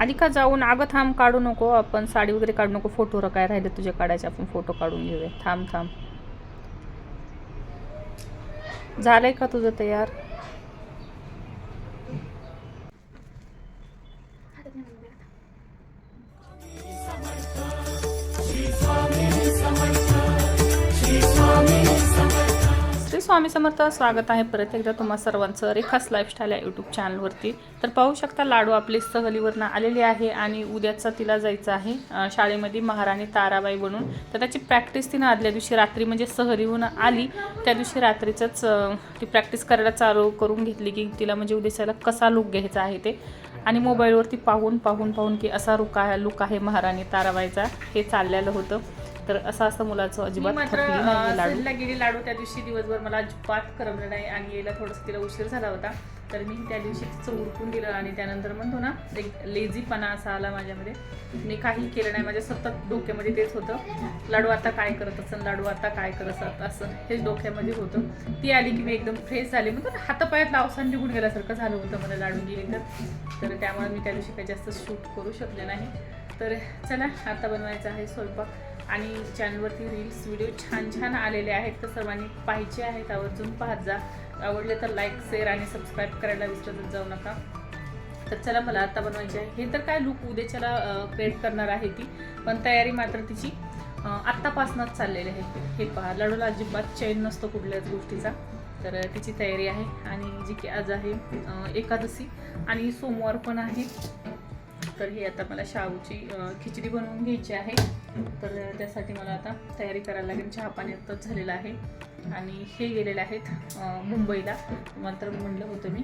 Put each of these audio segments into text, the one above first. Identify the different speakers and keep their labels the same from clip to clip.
Speaker 1: आधी का जाऊन अगं थांब काढू नको आपण साडी वगैरे काढू नको फोटो काय राहिले तुझे काढायचे आपण फोटो काढून घेऊया. थांब थांब. झालंय का तुझं तयार? स्वामी समर्थ स्वागत आहे परत एकदा तुम्हा सर्वांचं रेखास लाईफस्टाईल या यूट्यूब चॅनलवरती तर पाहू शकता लाडू आपली सहलीवरनं आलेली आहे आणि उद्याचा तिला जायचं आहे शाळेमध्ये महाराणी ताराबाई बनून. तर त्याची प्रॅक्टिस तिनं आदल्या दिवशी रात्री म्हणजे सहलीहून आली. त्या दिवशी रात्रीचंच ती प्रॅक्टिस करायला चालू करून घेतली की तिला म्हणजे उद्याच्याला कसा लुक घ्यायचा आहे ते. आणि मोबाईलवरती पाहून पाहून पाहून की असा रुका लुक आहे महाराणी ताराबाईचा. हे चाललेलं होतं. तर असं असं मुलाचं अजिबात थकली नाही लाडू. गेली लाडू त्या दिवशी दिवसभर. मला अजिबात करमलं नाही आणि यायला थोडंसं तिला उशीर झाला होता. तर मी त्या दिवशी तिचं उरकून दिलं आणि त्यानंतर म्हणतो ना एक लेझीपणा असा आला माझ्यामध्ये. मी काही केलं नाही. माझ्या सतत डोक्यामध्ये तेच होतं. लाडू आता काय करत असेल लाडू आता काय करत असत असं हेच डोक्यामध्ये होतं. ती आली की मी एकदम फ्रेश झाले. म्हणतो हातापायात अवसान निघून गेल्यासारखं झालं होतं मला लाडू गेली तर. तर त्यामुळे मी त्या दिवशी काही जास्त शूट करू शकले नाही. तर चला आता बनवायचं आहे स्वयंपाक. आणि चॅनलवरती रील्स व्हिडिओ छान छान आलेले आहेत. तर सर्वांनी पाहिजे आहेत आवर्जून पाहत जा. आवडले तर लाईक शेअर आणि सबस्क्राईब करायला विसरत जाऊ नका. तर चला मला आता बनवायची आहे. हे तर काय लुक उद्याच्याला क्रिएट करणार आहे ती. पण तयारी मात्र तिची आत्तापासूनच चाललेली आहे. हे पहा लढूला अजिबात चैन नसतो कुठल्याच गोष्टीचा. तर तिची तयारी आहे आणि जी की आज आहे एकादशी आणि सोमवार पण आहे. तर हे आता मला शाहूची खिचडी बनवून घ्यायची आहे. तर त्यासाठी मला आता तयारी करायला लागेल. चहा पाणी आत्ताच झालेलं आहे. आणि हे गेलेले आहेत मुंबईला. मात्र म्हणलं होतं मी.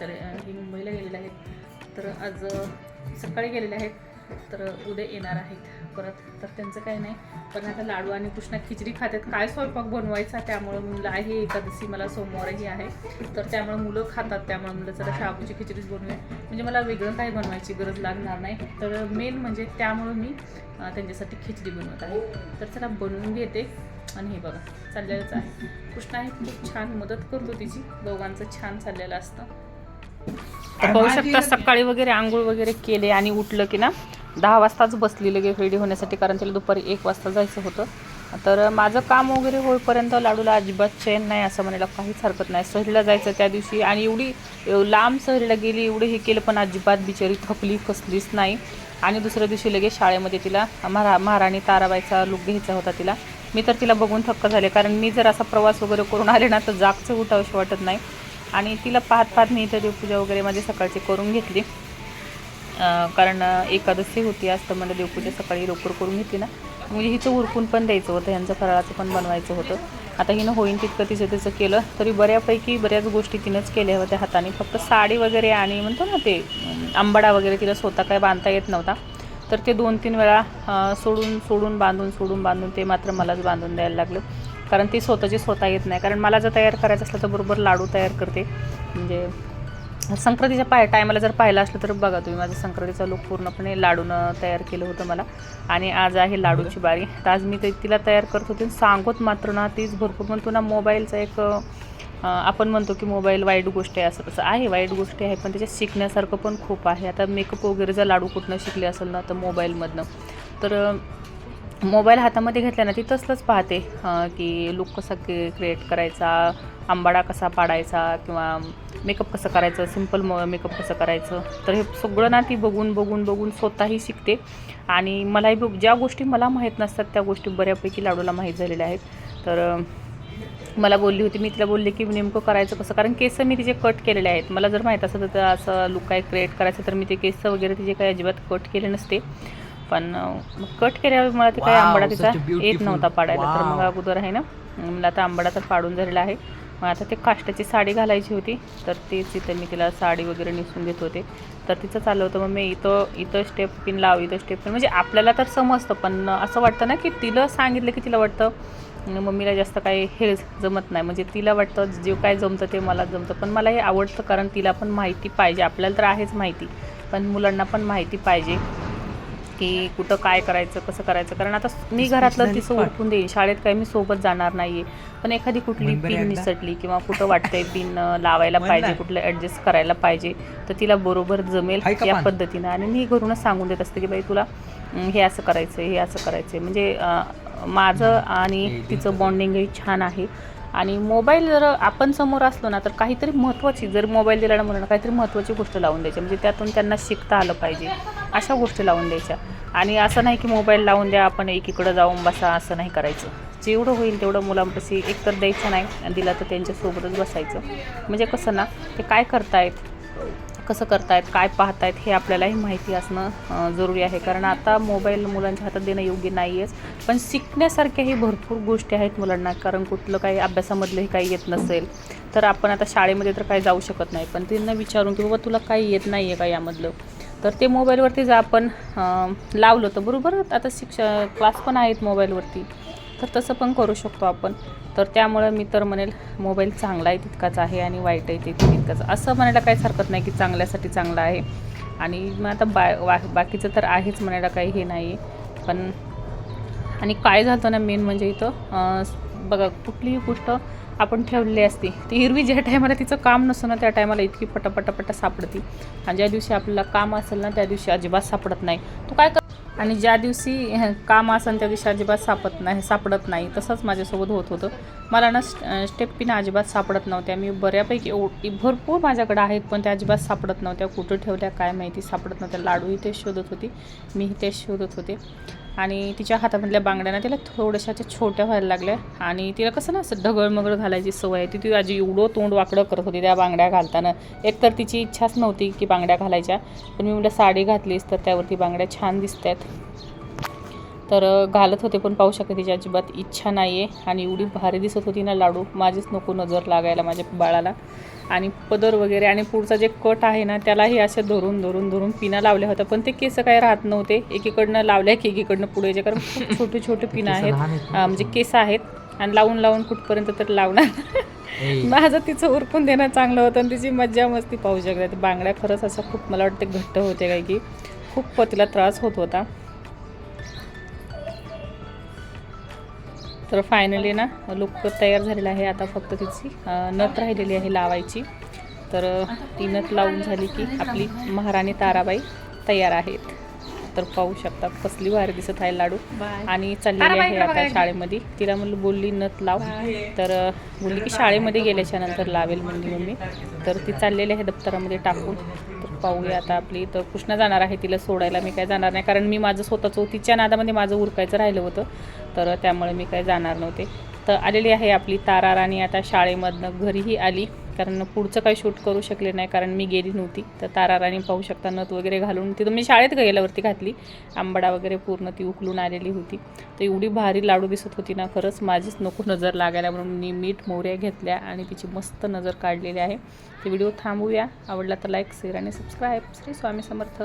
Speaker 1: तर हे मुंबईला गेलेले आहेत. तर आज सकाळी गेलेले आहेत. तर उद्या येणार आहेत परत तर त्यांचं काही नाही. पण आता लाडू आणि कृष्णा खिचडी खातात. काय स्वयंपाक बनवायचा त्यामुळं मुलं आहे एकादशी मला सोमवारही आहे. तर त्यामुळे मुलं खातात त्यामुळे मुलं जरा शाबूची खिचडीच बनवूया. म्हणजे मला वेगळं काही बनवायची गरज लागणार नाही. तर मेन म्हणजे त्यामुळं मी त्यांच्यासाठी खिचडी बनवत आहे. तर चला बनवून घेते. आणि हे बघा चाललेलंच आहे. कृष्णा हे खूप छान मदत करतो तिची. दोघांचं छान चाललेलं असतं. पाहू शकता सकाळी वगैरे आंघोळ वगैरे केले आणि उठलं की ना दहा वाजताच बसली लगेच रेडी होण्यासाठी कारण तिला दुपारी एक वाजता जायचं होतं. तर माझं काम वगैरे होईपर्यंत लाडूला अजिबात चैन नाही असं म्हणायला काहीच हरकत नाही. सहलीला जायचं त्या दिवशी आणि एवढी लांब सहलीला गेली एवढं हे केलं पण अजिबात बिचारी थकली कसलीच नाही. आणि दुसऱ्या दिवशी लगेच शाळेमध्ये तिला महारा महाराणी ताराबाईचा लुक घ्यायचा होता तिला. मी तर तिला बघून थक्क झाले कारण मी जर असा प्रवास वगैरे करून आले ना तर जागचं उठावशी वाटत नाही. आणि तिला पाहत पाहत मी इथं देवपूजा वगैरे माझी सकाळची करून घेतली. कारण एकादशी होती आज तर मला देवपूजा सकाळी लवकर करून घेतली ना. म्हणजे हिचं उरकून पण द्यायचं होतं ह्यांचं फराळाचं पण बनवायचं होतं. आता हिनं होईन तितकं तिचं तिचं केलं तरी बऱ्यापैकी बऱ्याच गोष्टी तिनंच केल्या होत्या हाताने. फक्त साडी वगैरे आणि म्हणतो ना ते आंबाडा वगैरे तिला स्वतः काय बांधता येत नव्हता. तर ते दोन तीन वेळा सोडून सोडून बांधून सोडून बांधून ते मात्र मलाच बांधून द्यायला लागलं. कारण ती स्वतःची स्वतः येत नाही. कारण मला जर तयार करायचं असलं तर बरोबर लाडू तयार करते. म्हणजे संक्रांतीच्या पाय टायमाला जर पाहिलं असलं तर बघा तुम्ही माझं संक्रांतीचा लूक पूर्णपणे लाडूनं तयार केलं होतं मला. आणि आज आहे लाडूची बारी. तर आज मी ते तिला तयार करत होते आणि सांगत मात्र ना तीच भरपूर म्हणतो ना मोबाईलचा एक आपण म्हणतो की मोबाईल वाईट गोष्ट आहे असं तसं आहे वाईट गोष्टी आहे पण त्याच्यात शिकण्यासारखं पण खूप आहे. आता मेकअप वगैरे जर लाडू कुठनं शिकले असेल ना तर मोबाईलमधनं. तर मोबाईल हातामध्ये घेतला ना ती तसलंच पाहते की लुक कसा के क्रिएट करायचा आंबाडा कसा पाडायचा किंवा मेकअप कसं करायचं सिंपल म मेकअप कसं करायचं. तर हे सगळं ना ती बघून बघून बघून स्वतःही शिकते. आणि मलाही बघ ज्या गोष्टी मला माहीत नसतात त्या गोष्टी बऱ्यापैकी लाडूला माहीत झालेल्या आहेत. तर मला बोलली होती मी तिला बोलले की नेमकं करायचं कसं? कारण केस मी तिचे कट केलेले आहेत. मला जर माहीत असं तर असं लुक काय क्रिएट करायचं तर मी ते केस वगैरे तिचे काही अजिबात कट केले नसते. पण कट केल्यावर मला ते काही आंबाडा तिचा येत नव्हता पाडायला. तर मग. अगोदर आहे ना मला आता आंबाडा तर पाडून झालेला आहे. मग आता ते काष्टाची साडी घालायची होती. तर तेच इथं मी तिला साडी वगैरे नेसून देत होते. तर तिचं चाललं होतं. मग मी इथं इथं स्टेप पिन लाव इथं स्टेप पिन म्हणजे आपल्याला तर समजतं पण असं वाटतं ना की तिला सांगितलं की तिला वाटतं मम्मीला जास्त काही हे जमत नाही. म्हणजे तिला वाटतं जे काय जमतं ते मला जमतं. पण मला हे आवडतं कारण तिला पण माहिती पाहिजे. आपल्याला तर आहेच माहिती पण मुलांना पण माहिती पाहिजे. की कुठं काय करायचं कसं करायचं? कारण आता मी घरातलं तिचं उरकून देईन. शाळेत काय मी सोबत जाणार नाहीये. पण एखादी कुठली पिन? निसटली किंवा कुठं वाटतंय पिन लावायला पाहिजे. कुठलं ॲडजस्ट करायला पाहिजे तर तिला बरोबर जमेल या? पद्धतीनं. आणि मी घरूनच सांगून देत असते की बाई तुला हे असं करायचं हे असं करायचं म्हणजे माझं आणि तिचं बॉन्डिंगही छान आहे. आणि मोबाईल जर आपण समोर असलो ना तर काहीतरी महत्त्वाची जर मोबाईल दिला ना म्हणून काहीतरी महत्त्वाची गोष्ट लावून द्यायची. म्हणजे त्यातून त्यांना शिकता आलं पाहिजे. अशा गोष्टी लावून द्यायच्या. आणि असं नाही की मोबाईल लावून द्या आपण एकीकडं जाऊन बसा असं नाही करायचं. जेवढं होईल तेवढं मुलांपाशी एकतर द्यायचं नाही दिलं दिला तर त्यांच्यासोबतच बसायचं. म्हणजे कसं ना ते काय करतायत कसं करतायत काय पाहतायत हे आपल्यालाही माहिती असणं जरुरी आहे. कारण आता मोबाईल मुलांच्या हातात देणं योग्य नाही आहेच पण शिकण्यासारख्याही भरपूर गोष्टी आहेत मुलांना. कारण कुठलं काही अभ्यासामधलंही काही येत नसेल तर आपण आता शाळेमध्ये तर काही जाऊ शकत नाही. पण त्यांना विचारून की बाबा तुला काही येत नाही आहे का यामधलं? तर ते मोबाईलवरती जर आपण लावलं तर बरोबर आता शिक्ष क्लास पण आहेत मोबाईलवरती तर तसं पण करू शकतो आपण. तर त्यामुळं मी तर म्हणेल मोबाईल चांगला आहे तितकाच आहे आणि वाईट आहे ते तितकाच. असं म्हणायला काहीच हरकत नाही की चांगल्यासाठी चांगला आहे. आणि मग आता बा वा बाकीचं तर आहेच म्हणायला काही हे नाही आहे. पण आणि काय झालं ना मेन म्हणजे इथं बघा कुठलीही गोष्ट आपण ठेवलेली असती ती हिरवी ज्या टायमाला तिचं काम नसतं ना त्या टायमाला इतकी पटापटापटा सापडती. आणि ज्या दिवशी आपल्याला काम असेल ना त्या दिवशी अजिबात सापडत नाही. तू काय कर आणि ज्या दिवशी काम असेल त्या दिवशी अजिबात सापत नाही सापडत नाही. तसंच माझ्यासोबत होत होतं. मला ना स्टेप पिन अजिबात सापडत नव्हत्या. मी बऱ्यापैकी ओ भरपूर माझ्याकडे आहेत पण त्या अजिबात सापडत नव्हत्या. कुठं ठेवल्या काय माहिती सापडत नव्हत्या. लाडूही तेच शोधत होती. मीही तेच शोधत होते. आणि तिच्या हातामधल्या बांगड्यांना तिला थोड्याशा अशा छोट्या व्हायला लागल्या. आणि तिला कसं ना असं ढगळमगळ घालायची सवय आहे. ती ती आजी एवढं तोंड वाकडं करत होती त्या बांगड्या घालताना. एकतर तिची इच्छाच नव्हती की बांगड्या घालायच्या. पण मी म्हटलं साडी घातलीस तर त्यावरती बांगड्या छान दिसत आहेत तर घालत होते पण पाहू शकते तिची अजिबात इच्छा नाही आहे आणि एवढी भारी दिसत होती ना लाडू. माझीच नको नजर लागायला माझ्या बाळाला. आणि पदर वगैरे आणि पुढचा जे कट आहे ना त्यालाही असे धरून धरून धरून पिना लावल्या होत्या पण ते केस काय राहत नव्हते. एकीकडनं लावल्या की एकीकडनं पुढे. जे कारण खूप छोटे छोटे पिनं आहेत. म्हणजे केस आहेत. आणि लावून लावून कुठपर्यंत तर लावणार. माझं तिचं उरकून देणं चांगलं होतं आणि तिची मज्जा मस्ती पाहू शकते बांगड्या खरंच असं खूप मला वाटते घट्ट होते काय की. खूप तिला त्रास होत होता. तर फायनली ना लुक तयार झालेला आहे. आता फक्त तिची नथ राहिलेली आहे लावायची. तर ती नथ लावून झाली की आपली महाराणी ताराबाई तयार आहेत. तर पाहू शकता कसली भारी दिसत आहे लाडू. आणि चाललेली आहे आता शाळेमध्ये. तिला म्हणलं बोलली नथ लाव. तर बोलली की शाळेमध्ये गेल्याच्यानंतर लावेल म्हणली मम्मी. तर ती चाललेली आहे दप्तरामध्ये टाकून. तर पाहूया आता आपली. तर कृष्णा जाणार आहे तिला सोडायला. मी काय जाणार नाही. कारण मी माझं स्वतःचं तिच्या नादामध्ये माझं उरकायचं राहिलं होतं. तर त्यामुळे मी काय जाणार नव्हते. तर आलेली आहे आपली तारा राणी. आता शाळेमधनं घरीही आली. कारण पुढचं काही शूट करू शकले नाही कारण मी गेली नव्हती. तर ताराराणी पाहू शकता नथ वगैरे घालून तिथं मी शाळेत गेल्यावरती घातली. आंबडा वगैरे पूर्ण ती उकलून आलेली होती. तर एवढी भारी लाडू दिसत होती ना खरंच माझीच नको नजर लागायला म्हणून मी मीठ मोऱ्या घेतल्या आणि तिची मस्त नजर काढलेली आहे. ते व्हिडिओ थांबूया. आवडला तर लाईक शेअर आणि सबस्क्राईब श्री स्वामी समर्थ.